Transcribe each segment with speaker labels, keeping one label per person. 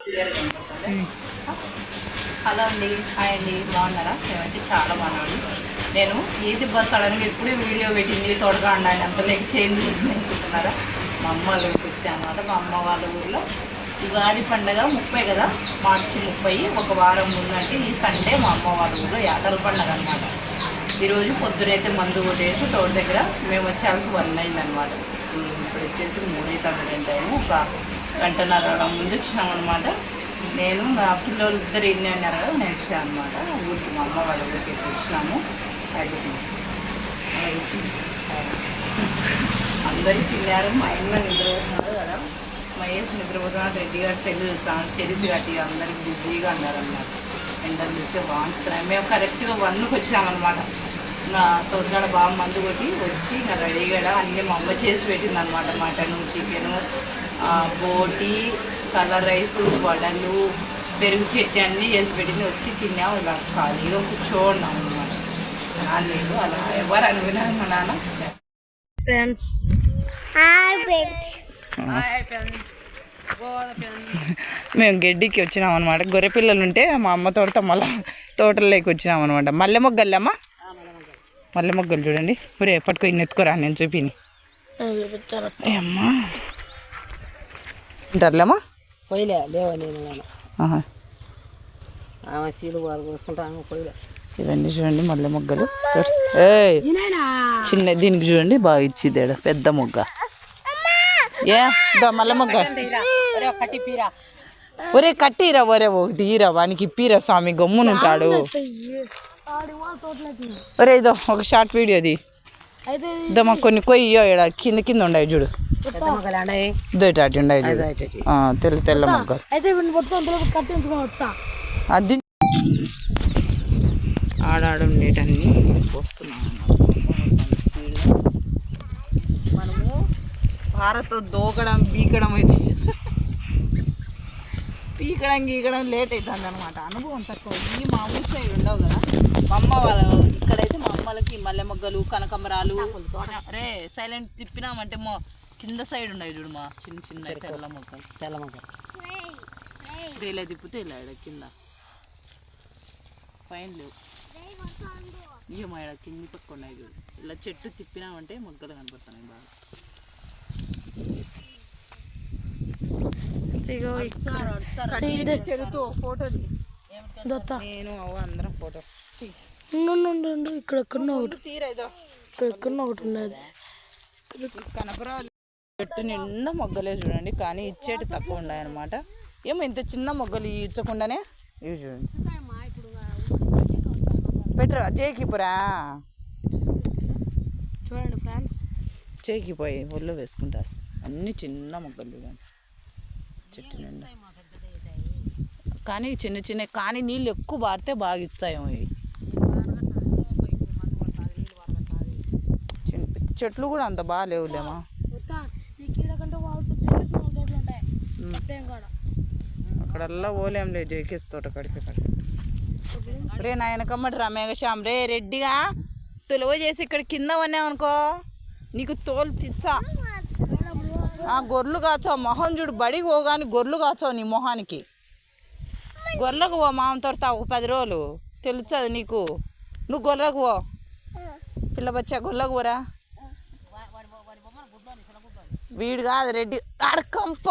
Speaker 1: Hello అండి. Hi అండి. బాగున్నారా? మేమైతే చాలా బాగున్నామండి నేను ఏది బస్ సడన్గా ఎప్పుడూ వీడియో పెట్టింది తోడుగా ఉండాలి అంత లెక్క చేంజ్ అనుకుంటున్నారా? మా అమ్మ వాళ్ళ ఊరికి వచ్చాను అనమాట మా అమ్మ వాళ్ళ ఊర్లో ఉగాది పండగ ముప్పై కదా? మార్చి ముప్పై ఒక వారం ముందంటే ఈ సండే మా అమ్మ వాళ్ళ ఊరిలో యాతల పండగ అనమాట ఈరోజు పొద్దునైతే మందు కొట్టేసి తోట దగ్గర మేము వచ్చేందుకు వన్ అయిందనమాట ఇప్పుడు వచ్చేసి మూడైతే టైము. ఒక గంటన్నర ముందు వచ్చినామన్నమాట నేను మా పిల్లలు ఇద్దరు ఇన్ని అన్నారు కదా నేను వచ్చాను అనమాట ఊరికి మా అమ్మ వాళ్ళ ఊరికి వచ్చినాము అందరూ తిన్నారు మా అన్న నిద్రపోతున్నారు కదా. మహేష్ నిద్రపోతున్నాడు రెడ్డి గారు సెల్ చూస్తాను చరిత్ర కట్టి అందరికి బిజీగా అన్నారన్నమాట ఎండలు నుంచి వాంచుతున్నాయి. మేము కరెక్ట్గా వన్కి వచ్చినామన్నమాట. నా తొందర బాగా మందు కొట్టి వచ్చి నా రెడీగా అన్నీ మా అమ్మ చేసి పెట్టింది అనమాట మటను చికెను బోటి కలర్ రైస్ వడలు పెరుగు చట్నీ అన్నీ చేసి పెట్టింది వచ్చి తిన్నాము ఇలా ఖాళీగా కూర్చోన్నాం అనమాట అలా ఎవరు అనుకున్నారు మా నాన్న?
Speaker 2: ఫ్రెండ్స్
Speaker 1: మేము గడ్డికి వచ్చినాం అనమాట గొర్రె పిల్లలు ఉంటే మా అమ్మ తోటతో మళ్ళీ తోటలోకి వచ్చినాం అనమాట మల్లె మొగ్గల్లమ్మా మల్లె మొగ్గలు చూడండి. ఒరే పట్టుకో ఇన్ని ఎత్తుకోరా నేను చూపిని. అమ్మా. ఉంటారులేమ్మా
Speaker 2: పోయిలే లేవా నేను. ఆమె సీలు పోయిలే
Speaker 1: చూడండి చూడండి మల్లె మొగ్గలు. ఏయ్ చిన్న దీనికి చూడండి బాగా ఇచ్చిదేడ పెద్ద మొగ్గ. ఏ మల్లె మొగ్గ? ఒరే కట్టిరా ఒరే ఒకటి ఈరా వానికి ఇప్పిరా స్వామి గమ్మునుంటాడు. ఒరే ఇదో ఒక షార్ట్ వీడియోది. మాకు కొన్ని కొయ్యో ఇక్కడ కింద కింద ఉండాయి చూడు.
Speaker 2: మొక్కలు
Speaker 1: అటు ఉండాయి చూడు. ఆ, తెల్ల తెల్ల
Speaker 2: వచ్చా.
Speaker 1: అది ఆడాడు ఉండేటన్ని. వస్తున్నాం మనము భారత్ దూకడం బీకడం అయితే పీకడం గీకడం లేట్ అవుతుంది అనమాట అనుభవం తక్కువ. ఈ మా ఊరి సైడ్ ఉండవు కదా. మా అమ్మ వాళ్ళ ఇక్కడైతే మా అమ్మలకి మల్లె మొగ్గలు కనకంబరాలు. రే సైలెంట్ తిప్పినామంటే మా కింద సైడ్ ఉన్నాయి చూడు మా చిన్న చిన్న తెల్ల మొగ్గలు.
Speaker 2: తెల్ల మొక్కలు
Speaker 1: ఇలా తిప్పితే ఇలా కింద. పైన లేవు. ఇయ్యమ్మా కింది పక్క ఉన్నాయి చూడు. ఇలా చెట్టు తిప్పినామంటే మొగ్గలు కనపడుతున్నాయి బాగా. చెరుతూ ఫోటో
Speaker 2: దత్త.
Speaker 1: నేను అందరం ఫోటో.
Speaker 2: ఉండు ఇక్కడ ఎక్కడ ఒకటి.
Speaker 1: తీరేదో
Speaker 2: ఇక్కడ ఎక్కడ ఒకటి ఉన్నది.
Speaker 1: కనపరాలు చెట్టు నిండా మొగ్గలే చూడండి కానీ ఇచ్చేటి తక్కువ ఉన్నాయి అనమాట ఏమో ఇంత చిన్న మొగ్గలు ఇచ్చకుండానే? ఇవి చూడండి. పెట్టరా? చేకిపురా
Speaker 2: చూడండి ఫ్రెండ్స్.
Speaker 1: చేకిపోయి ఒళ్ళు వేసుకుంటారు. అన్ని చిన్న మొగ్గలు చూడండి. చెట్టు నిండా. కానీ చిన్న చిన్న కానీ నీళ్ళు ఎక్కువ బారితే బాగా ఇస్తాయేమో ఇవి. చెట్లు కూడా అంత బాగా లేవులేమా?
Speaker 2: ఈ కీడ కంటే వాళ్ళు స్మాల్ తోటలు ఉంటాయి ఏం కాడ
Speaker 1: అక్కడల్లా పోలేంలే జేకేస్ తోట అక్కడ రే నాయన కమ్మటి రా రెడ్డిగా తొలవ చేసి ఇక్కడ కింద ఉన్నామనుకో నీకు తోలు తిచ్చా. గొర్రెలు కాచావు మొహం చూడు బడికి పోగాని గొర్రెలు కాచావు నీ మొహానికి. గొర్రెలకు పో మామ తోడతా పది రోజులు. తెలుస్తుంది నీకు. నువ్వు గొర్రెలకు పో. పిల్ల బచ్చా గొర్రెకు పోరా. వీడు కాదు రెడ్డి. ఆడ కంప.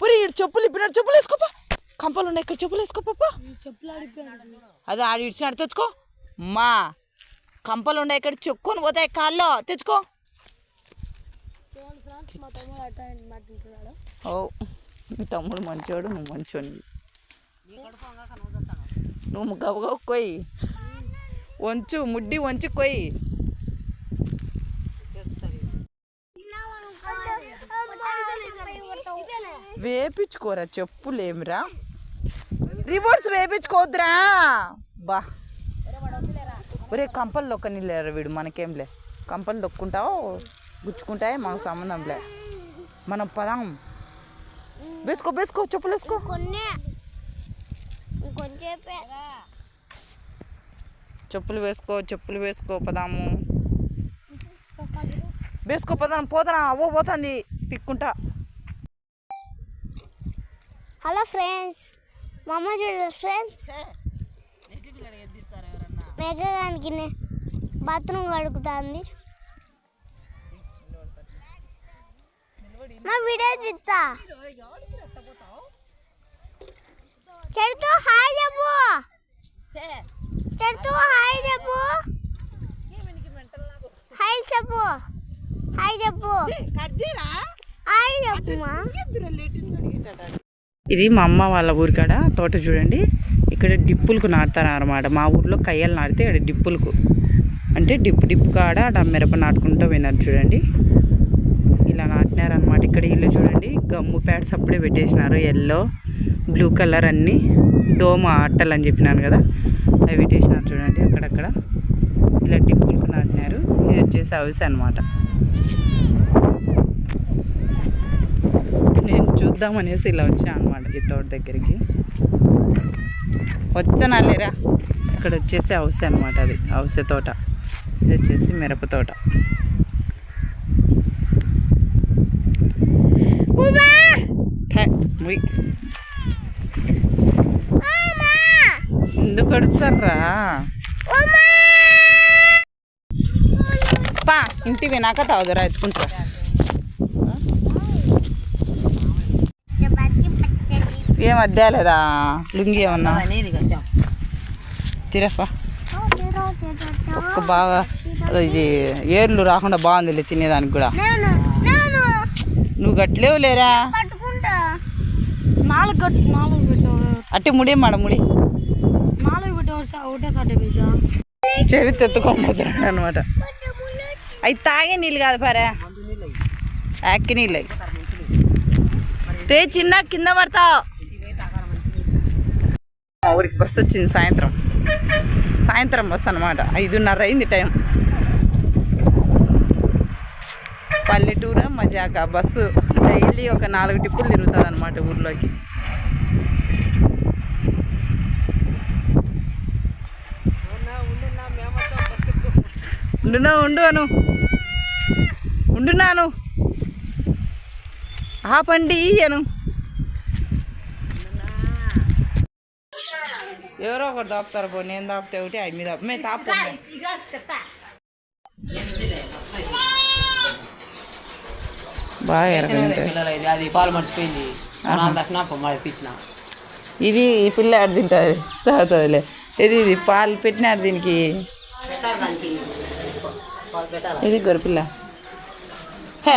Speaker 1: పురి ఈడు చెప్పులు ఇప్పినాడు చెప్పులు వేసుకోపా. కంపలు ఉన్నాయి ఇక్కడ చెప్పులు వేసుకోపా
Speaker 2: చెప్పులు
Speaker 1: అదే ఆడు ఇడిచినాడు తెచ్చుకో. మా. కంపలు ఉన్నాయి ఇక్కడ చెక్కుని పోతాయి కాల్లో తెచ్చుకో
Speaker 2: చూడండి ఫ్రెండ్స్ మా తమ్ముడు అట్ట మాట్లాడుతున్నాడు
Speaker 1: ఓ మీ తమ్ముడు మంచోడు నువ్వు మంచోని. నువ్వు గబగబ కొయ్యి. వంచు ముడ్డి వంచి కొయ్యి. వేపించుకోరా చెప్పులేమిరా రివర్స్ వేపించుకోవద్దురా బా. ఒరే కంపలు దొక్కనిలేరా వీడు మనకేం లే. కంపలు దొక్కుంటావు? గుచ్చుకుంటాయి మాకు సంబంధంలే మనం పదాం. వేసుకో వేసుకో చెప్పులు వేసుకో. చెప్పులు వేసుకో చెప్పులు వేసుకో పదాము. వేసుకో పదాం పోతానా అవ్వ పోతుంది పిక్కుంటా.
Speaker 3: హలో ఫ్రెండ్స్ మా అమ్మ చూడండి ఫ్రెండ్స్. మెగగానికి బాత్రూమ్ కడుగుతుంది మా వీడియో తెచ్చా చెడుతూ హాయ్ చెప్పు. చెడుతూ హాయ్ చెప్పు. హాయ్ చెప్పు. హాయ్ చెప్పు. హాయ్ చెప్పుమా
Speaker 1: ఇది మా అమ్మ వాళ్ళ ఊరికాడ తోట చూడండి. ఇక్కడ డిప్పులకు నాటుతారు అనమాట మా ఊర్లో కయ్యలు నాటితే ఇక్కడ డిప్పులకు. అంటే డిప్పు డిప్పు కాడ మిరప నాటుకుంటూ విన్నారు చూడండి. ఇలా నాటినారనమాట ఇక్కడ ఇల్లు చూడండి. గమ్ము ప్యాడ్స్ అప్పుడే పెట్టేసినారు. ఎల్లో బ్లూ కలర్ అన్నీ. దోమ అట్టలు అని చెప్పినాను కదా. అవి పెట్టేసినారు చూడండి అక్కడక్కడ. ఇలా టిప్పులకు నాటినారు. ఇది వచ్చేసి హౌస్ అనమాట నేను చూద్దామనేసి ఇలా వచ్చాను అనమాట ఈ తోట దగ్గరికి. వచ్చానా లేరా? ఇక్కడ వచ్చేసి హౌస్ అనమాట అది. హౌసె తోట. ఇది వచ్చేసి మిరప తోట. ఉయ్. ఎందుకు అడుగుతారా? పా ఇంటికి వినాక తాగుదరా
Speaker 3: పచ్చడి
Speaker 1: ఏం అద్దాలేదా? లుంగి ఏమన్నా? తిరప్పా ఒక్క బాగా అదో ఇది ఏర్లు రాకుండా బాగుందిలే తినేదానికి కూడా.
Speaker 3: నేను నేను.
Speaker 1: నువ్వు గట్లేవు లేరా
Speaker 2: పెట్టావు
Speaker 1: అట్టి ముడి మాడ ముడి.
Speaker 2: నాలుగు పెట్టావు సా- ఒకటే సాటే బీజా
Speaker 1: చెవి తెత్తుకోబోతున్నాడు అనమాట అవి తాగే నీళ్ళు కాదు పారా. యాక్కి నీళ్ళు రే చిన్న కింద పడతావు ఊరికి బస్సు వచ్చింది సాయంత్రం. సాయంత్రం బస్సు అనమాట ఐదున్నర అయింది టైం. పల్లెటూరు మజాక? బస్సు డైలీ ఒక నాలుగు టిప్పులు తిరుగుతుంది అనమాట ఊర్లోకి ఉండునా ఉండు అను. ఉండున్నాను ఆపండి అను. ఎవరో ఒకరు దాపుతారు పో నేను దాపితే ఒకటి అవి మీద. మేము తాపు బాగా ఎరగంటే
Speaker 4: అది పాలు మర్చిపోయింది. నా దక్షిణ మడిపించిన
Speaker 1: ఇది ఈ పిల్ల ఆడ తింటుంది తాగుతుందిలే. ఇది ఇది? పాలు పెట్టినారు దీనికి. ఇది గొరిపిల్ల హే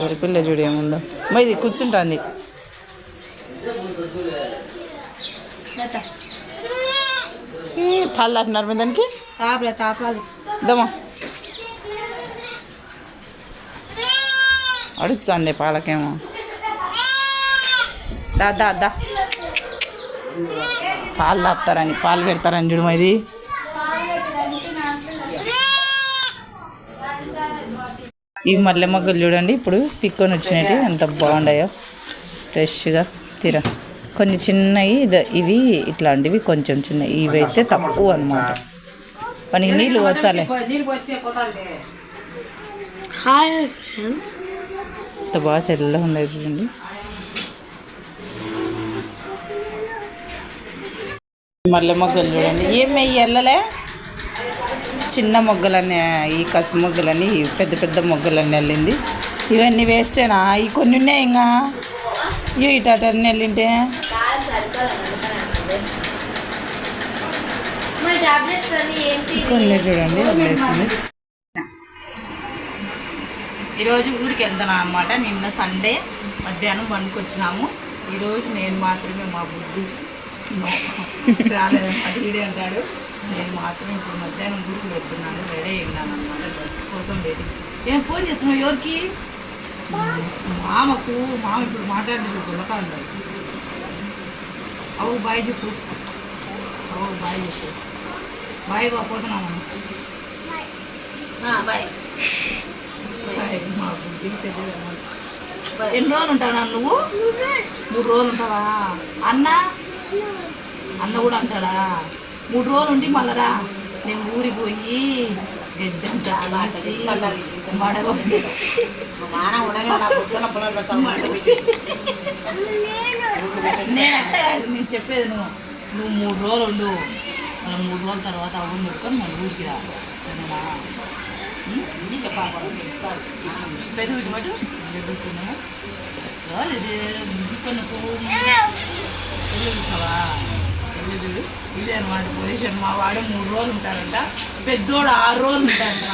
Speaker 1: గొరిపిల్ల చూడు ఏముందో. మరి ఇది కూర్చుంటుంది. పాలు తాపినారు మీ దానికి?
Speaker 2: తాపలే తాపలేదు
Speaker 1: ఇద్దామా? అడుగుతుంది పాలకేమో. దా దా దా. పాలు తాపుతారని పాలు పెడతారని చూడమ ఇది ఈ మల్లె మొగ్గలు చూడండి ఇప్పుడు పిక్కొని వచ్చినట్టు ఎంత బాగున్నాయో ఫ్రెష్గా తీరా. కొన్ని చిన్నవి ఇవి ఇట్లాంటివి కొంచెం చిన్నవి. ఇవి అయితే తక్కువ అనమాట మనకి నీళ్ళు వచ్చాలే
Speaker 2: హాయ్ ఫ్రెండ్స్
Speaker 1: ఎంత బాగా తెల్లగా ఉండేది చూడండి మల్లె మొగ్గలు చూడండి ఏమి ఎల్లలే చిన్న మొగ్గలన్నీ ఈ కసి మొగ్గలన్నీ ఈ పెద్ద పెద్ద మొగ్గలన్నీ వెళ్ళింది ఇవన్నీ వేస్టేనా ఈ కొన్ని ఉన్నాయి ఇంకా ఇవి ఇటు వెళ్ళింటే కొన్ని చూడండి వదిలేసింది ఈరోజు ఊరికి వెళ్తాను అనమాట నిన్న సండే మధ్యాహ్నం పనుకొచ్చినాము. ఈరోజు నేను మాత్రమే మా బుద్ధి రాలేదు. అది వీడే అంటాడు. నేను మాత్రమే ఇప్పుడు మధ్యాహ్నం ఊరికి వెళ్తున్నాను. రెడీ అయినాను అనమాట బస్ కోసం వెయిటింగ్ ఏం ఫోన్ చేస్తున్నావు ఎవరికి? మామకు. మామ ఇప్పుడు మాట్లాడిన గుల్లకా ఉన్నాడు అవు బాయ్ చెప్పు. అవు బాయ్ చెప్పు. బాయ్ బా పోతున్నాము. ఎన్ని రోజులు ఉంటావు నాన్న నువ్వు? మూడు రోజులు ఉంటావా? అన్న? అన్న కూడా అంటాడా? మూడు రోజులు ఉండి మళ్ళరా? నేను ఊరికి పోయి గడ్డంతా తీసి మడవ
Speaker 4: మా నాన్న ఉండనే నా పొద్దున పొలం పెడతాను
Speaker 1: నేనంటే నేను చెప్పేది నువ్వు. నువ్వు మూడు రోజులు ఉండు. మళ్ళీ మూడు రోజుల తర్వాత అవును పెట్టుకొని మన ఊరికి రా పెద్ద వీటి మటు? కూర్చున్నాము ఇది? ముద్దుకొనకు చూసావా ఇదే అనమాట పొజిషన్. మా వాడు మూడు రోజులు ఉంటాడంట. పెద్దోడు ఆరు రోజులు ఉంటాడంట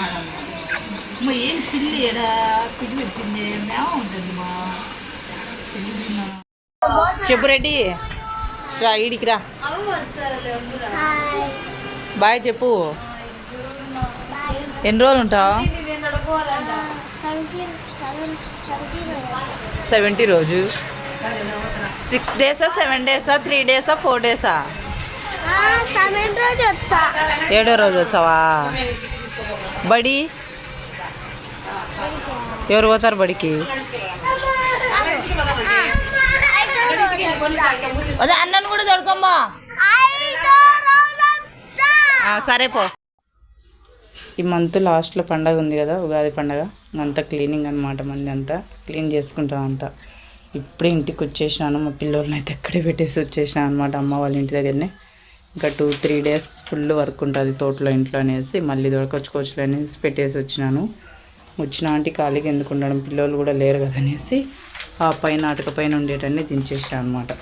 Speaker 1: మా ఏం పిల్లి ఏదా? పిల్లి వచ్చింది. మేమ ఉంటుంది మా? పిల్లి చెప్పు రెడ్డి. రా ఈడికి రా. బాయ్ చెప్పు. ఎన్ని రోజులు ఉంటావు? సెవెంటీ రోజు. సిక్స్ డేసా సెవెన్ డేసా త్రీ డేసా ఫోర్ డేసా? ఏడో రోజు వచ్చావా? బడి? ఎవరు పోతారు బడికి? అదే అన్నను కూడా తడుకోమ్మా. సరే పో. ఈ మంత్ లాస్ట్లో పండగ ఉంది కదా ఉగాది పండగ. అంతా క్లీనింగ్ అనమాట మంది అంతా. క్లీన్ చేసుకుంటాం అంతా. ఇప్పుడే ఇంటికి వచ్చేసినాను మా పిల్లోళ్ళని అయితే ఎక్కడే పెట్టేసి వచ్చేసినాను అనమాట అమ్మ వాళ్ళ ఇంటి దగ్గరనే. ఇంకా two three days full work ఉంటుంది తోటలో ఇంట్లో అనేసి. మళ్ళీ దొరకొచ్చుకోవచ్చులే అనేసి పెట్టేసి వచ్చినాను. వచ్చిన ఆంటీ ఖాళీగా ఎందుకు ఉండడం? పిల్లలు కూడా లేరు కదా అనేసి. ఆ పైన అటుక పైన ఉండేటన్నీ దించేసాను అనమాట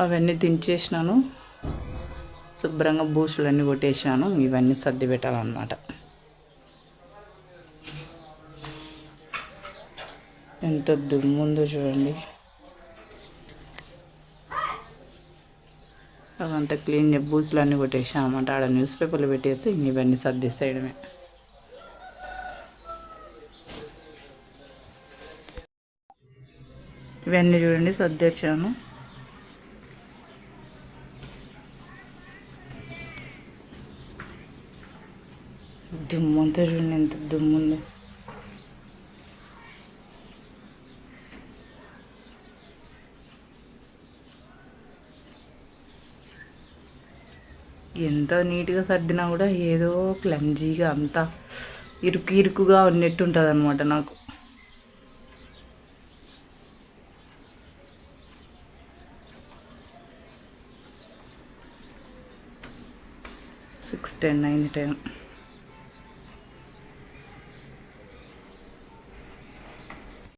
Speaker 1: అవన్నీ దించేసినాను. శుభ్రంగా బూసులన్నీ అన్నీ ఇవన్నీ సర్ది పెట్టాలన్నమాట. ఎంత దుమ్ముందో చూడండి. అవంతా క్లీన్ చేసి బూసులు అన్నీ కొట్టేసాను ఆడ న్యూస్ పేపర్లు పెట్టేసి ఇవన్నీ సర్దేసేయడమే ఇవన్నీ చూడండి సర్దేర్చాను. దుమ్ము అంతా చూడండి ఎంత దుమ్ము ఉందో ఎంత నీట్గా సర్దినా కూడా ఏదో క్లంజీగా అంతా ఇరుకు ఇరుకుగా ఉన్నట్టు ఉంటుంది అనమాట నాకు. సిక్స్ టెన్ అయింది టైం